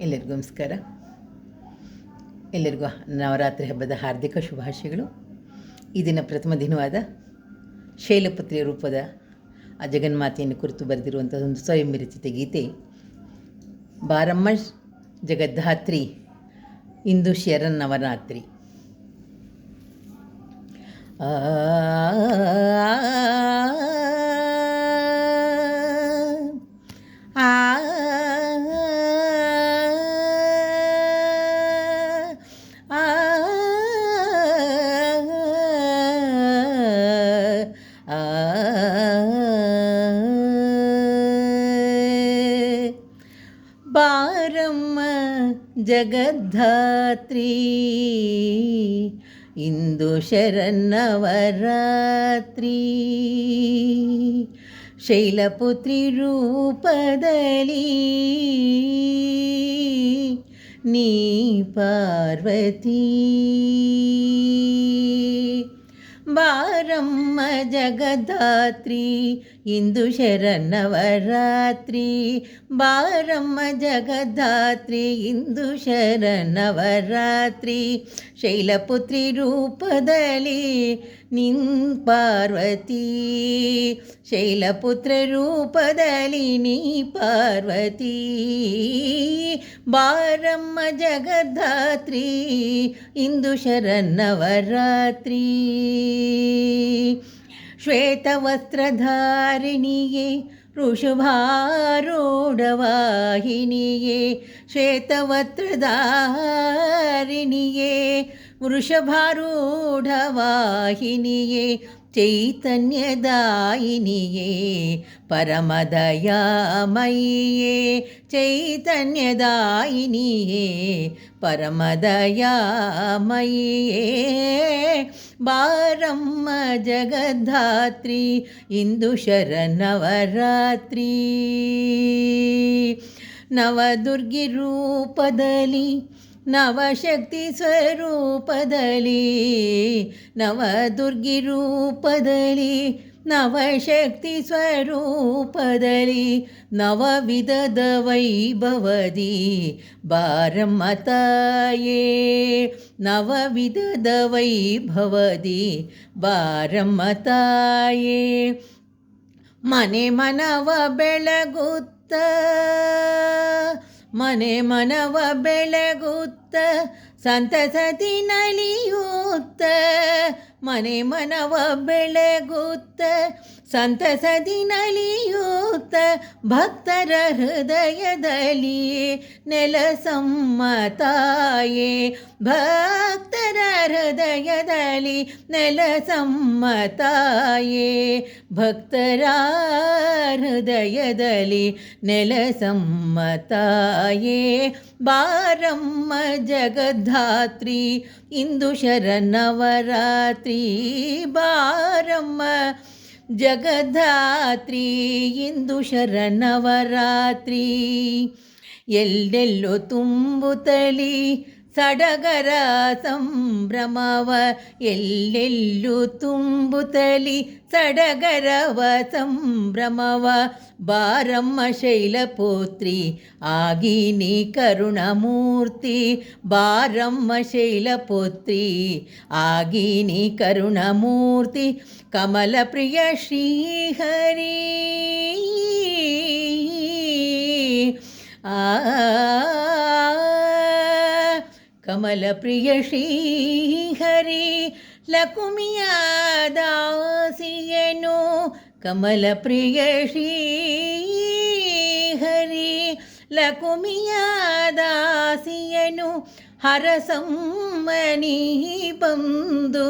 ಎಲ್ಲರಿಗೂ ನಮಸ್ಕಾರ. ಎಲ್ಲರಿಗೂ ನವರಾತ್ರಿ ಹಬ್ಬದ ಹಾರ್ದಿಕ ಶುಭಾಶಯಗಳು. ಈ ದಿನ ಪ್ರಥಮ ದಿನವಾದ ಶೈಲಪುತ್ರಿಯ ರೂಪದ ಆ ಜಗನ್ಮಾತೆಯನ್ನು ಕುರಿತು ಬರೆದಿರುವಂಥ ಒಂದು ಸ್ವಯಂ ವಿರಚಿತ ಗೀತೆ, ಬಾರಮ್ಮ ಜಗದ್ಧಾತ್ರಿ, ಇಂದು ಶರನ್ನವರಾತ್ರಿ. ಆ ಜಗದ್ಧಾತ್ರಿ ಇಂದು ಶರನ್ನವರಾತ್ರಿ ಶೈಲಪುತ್ರಿ ರೂಪದಲ್ಲಿ ನೀ ಪಾರ್ವತಿ ಬಾರಮ್ಮ ಜಗದಾತ್ರಿ ಇಂದು ಶರನ್ನವರಾತ್ರಿ ಬಾರಮ್ಮ ಜಗದಾತ್ರಿ, ಇಂದು ಶರನ್ನವರಾತ್ರಿ ಶೈಲಪುತ್ರಿ ರೂಪದಲ್ಲಿ ನಿನ್ ಪಾರ್ವತಿ, ಶೈಲಪುತ್ರ ರೂಪದಲ್ಲಿ ನೀ ಪಾರ್ವತಿ, ಬಾರಮ್ಮ ಜಗದಾತ್ರಿ, ಇಂದು ಶರನ್ನವರಾತ್ರಿ श्वेतवस्त्रधारिणीये ऋषुभारूढवाहिनिये श्वेतवस्त्रधारिणिये ವೃಷಭಾರೂಢವಾಹಿನಿಯೇ ಚೈತನ್ಯದಾಯಿನಿಯೇ ಪರಮದಯಾಮಯಿಯೇ ಚೈತನ್ಯದಾಯಿನಿಯೇ ಪರಮದಯಾಮಯಿಯೇ. ಬಾರಮ್ಮ ಜಗದ್ಧಾತ್ರಿ ಇಂದು ಶರನವರಾತ್ರಿ ನವದುರ್ಗಿ ರೂಪದಲ್ಲಿ ನವಶಕ್ತಿ ಸ್ವರೂಪದಲ್ಲಿ, ನವದುರ್ಗಿ ರೂಪದಲ್ಲಿ, ನವಶಕ್ತಿ ಸ್ವರೂಪದಲ್ಲಿ, ನವವಿಧದ ವೈಭವದಿ ಬಾರಮ್ಮ ತಾಯೇ ನವವಿಧದ ವೈಭವದಿ ಬಾರಮ್ಮ ತಾಯೇ ಮನೆ ಮನವ ಬೆಳಗುತ್ತ ಮನೆ ಮನವ ಬೆಳಗುತ್ತ ಸಂತಸತಿ ನಲಿಯುತ್ತ ಮನೆ ಮನವ ಬೆಳಗುತ್ತ ಸಂತಸದಿ ನಲಿಯೂತ ಭಕ್ತರ ಹೃದಯದಲ್ಲಿ ನೆಲಸಮ್ಮ ತಾಯೇ ಭಕ್ತರ ಹೃದಯದಲ್ಲಿ ನೆಲಸಮ್ಮ ತಾಯೇ ಭಕ್ತರ ಹೃದಯದಲ್ಲಿ ನೆಲಸಮ್ಮ ತಾಯೇ ಬಾರಮ್ಮ ಜಗದ್ಧಾತ್ರಿ, ಇಂದು ಶರಣವರಾತ್ರಿ ಬಾರಮ್ಮ ಜಗದ್ಧಾತ್ರಿ ಇಂದು ಶರಣವರಾತ್ರಿ. ಎಲ್ಲೆಲ್ಲೋ ತುಂಬುತ್ತಲಿ ಸಡಗರ ಸಂಭ್ರಮವ ಎಲ್ಲೆಲ್ಲೂ ತುಂಬುತ್ತಲಿ ಸಡಗರವ ಸಂಭ್ರಮವ ಬಾರಮ್ಮ ಶೈಲಪೋತ್ರಿ, ಆಗಿನಿ ಕರುಣಮೂರ್ತಿ, ಬಾರಮ್ಮ ಶೈಲಪೋತ್ರಿ, ಆಗಿನಿ ಕರುಣಮೂರ್ತಿ ಕಮಲ ಪ್ರಿಯ ಶ್ರೀಹರಿ ಕಮಲ ಪ್ರಿಯ ಶ್ರೀಹರಿ ಲಕುಮಿಯ ದಾಸಿಯನು ಕಮಲ ಪ್ರಿಯ ಶ್ರೀಹರಿ ಲಕುಮಿಯ ದಾಸಿಯನು ಹರಸಮ್ಮನಿ ಬಂದು,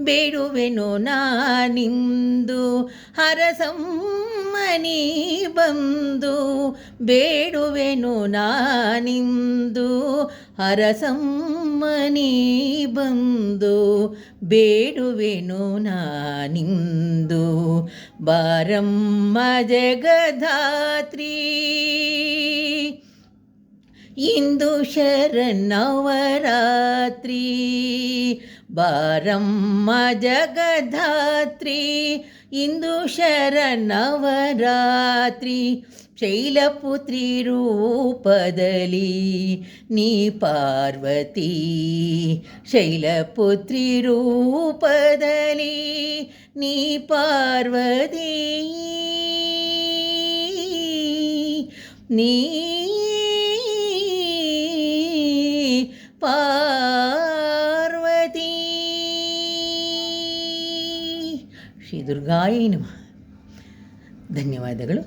ಬೇಡುವೆನು ನಾನಿಂದು ಹರಸಮ್ಮನಿ ಬಂದು ಬೇಡುವೆನು ನಾನಿಂದು. ಹರಸಮ್ಮನಿ ಬಂದು ಬೇಡುವೆನು ನಾನಿಂದು. ಬಾರಮ್ಮ ಜಗಧಾತ್ರಿ ಇಂದು ಶರನ್ನವರಾತ್ರಿ. ಬಾರಮ್ಮ ಜಗಧಾತ್ರಿ ಇಂದು ಶರನ್ನವರಾತ್ರಿ ಶೈಲಪುತ್ರಿ ರೂಪದಲ್ಲಿ ನೀ ಪಾರ್ವತಿ ಶೈಲಪುತ್ರಿ ರೂಪದಲ್ಲಿ ನೀ ಪಾರ್ವತಿ ನೀ ಪಾರ್ವತಿ ಶ್ರೀ ದುರ್ಗಾಯ ನಮಃ ಧನ್ಯವಾದಗಳು